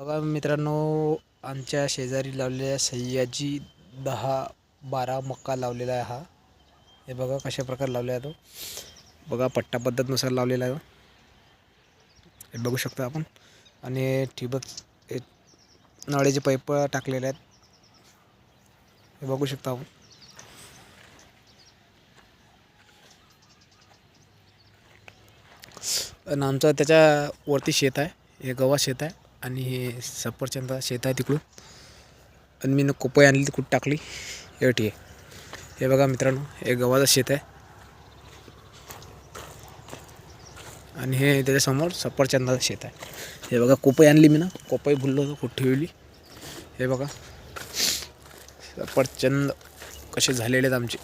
बघा मित्रांनो आमच्या शेजारी लावलेल्या सह्याजी दहा बारा मक्का लावलेला आहे हा. हे बघा कशा प्रकारे लावले आहे तो. बघा पट्टा पद्धतनुसार लावलेला आहे हे बघू शकता आपण. आणि ठिबक नळेचे नळ्याचे पाईप टाकलेले आहेत. हे बघू शकता आपण. आणि आमचं त्याच्या वरती शेत आहे. हे गव्हा शेत आहे. आणि हे सफरचंद शेत आहे तिकडून. आणि मी कोपई आणली तिकडं टाकली एवढी आहे. हे बघा मित्रांनो हे गव्हाचं शेत आहे. आणि हे त्याच्यासमोर सफरचंदाचं शेत आहे. हे बघा कोपई आणली मी ना कोपई भुललो होतो कुठे ठेवली. हे बघा सफरचंद कसे झालेले आहेत आमचे.